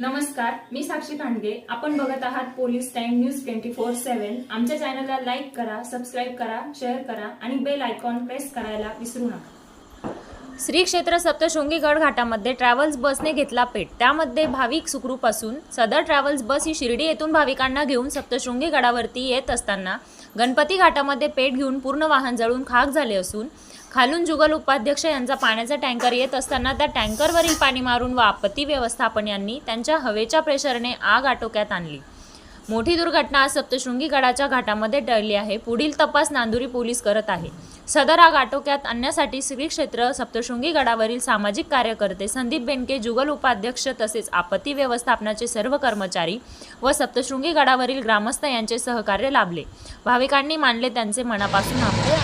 नमस्कार मी साक्षी खांडगे. आपण बघत आहात police time news twenty four seven आमच्या चॅनलला लाईक करा सबस्क्राईब करा शेअर करा आणि बेल आयकॉन प्रेस करायला विसरू नका. श्री क्षेत्र सप्तशृंगी गड घाटामध्ये ट्रॅव्हल्स बसने घेतला पेट. त्यामध्ये भाविक सुखरूप असून सदर ट्रॅव्हल्स बस ही शिर्डी येथून भाविकांना घेऊन सप्तशृंगी गडावरती येत असताना गणपती घाटामध्ये पेट घेऊन पूर्ण वाहन जळून खाक झाले असून खालून जुगल उपाध्यक्ष यांचा पाण्याचा टँकर येत असताना त्या टँकरवरील पाणी मारून व आपत्ती व्यवस्थापन यांनी त्यांच्या हवेच्या प्रेशरने आग आटोक्यात आणली. मोठी दुर्घटना आज सप्तशृंगी गडाच्या घाटामध्ये टळली आहे. पुढील तपास नांदुरी पोलीस करत आहे. सदर आग आटोक्यात आणण्यासाठी श्री क्षेत्र सप्तशृंगी गडावरील सामाजिक कार्यकर्ते संदीप बेनके जुगल उपाध्यक्ष तसेच आपत्ती व्यवस्थापनाचे सर्व कर्मचारी व सप्तशृंगी गडावरील ग्रामस्थ यांचे सहकार्य लाभले. भाविकांनी मानले त्यांचे मनापासून आभार.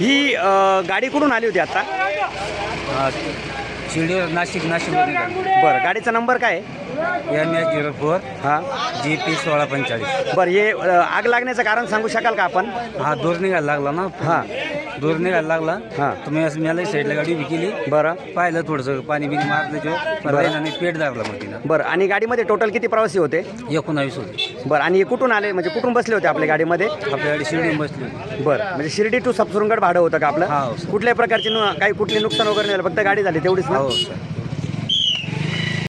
ही गाडी कुठून आली होती आता? शिर्डीवर नाशिक नाशिकमध्ये बरं गाडीचा नंबर काय आहे? एम एच झिरो फोर हां. जी पी सोळा पंचेचाळीस. बरं हे आग लागण्याचं कारण सांगू शकाल का आपण? हा दूर निघायला लागला ना. हां. दूर निघायला लागला. हा. तुम्ही असं मला साईडला गाडी उभी केली. बरं. पाहिलं थोडंसं पाणी बिनी मारलं बरं. आणि पेट धरला मग तिला बरं आणि गाडीमध्ये टोटल किती प्रवासी होते? एकोणावीस होती. बरं आणि हे कुठून आले? म्हणजे कुठून बसले होते आपल्या गाडीमध्ये? आपल्या गाडी शिर्डी बसली होती. बरं म्हणजे शिर्डी टू सप्सुरंगड भाडं होतं का आपलं? हो, सर. कुठल्याही प्रकारची नु- काही कुठली नुकसान वगैरे नाही झालं, फक्त गाडी झाली तेवढीच ना? हो सर.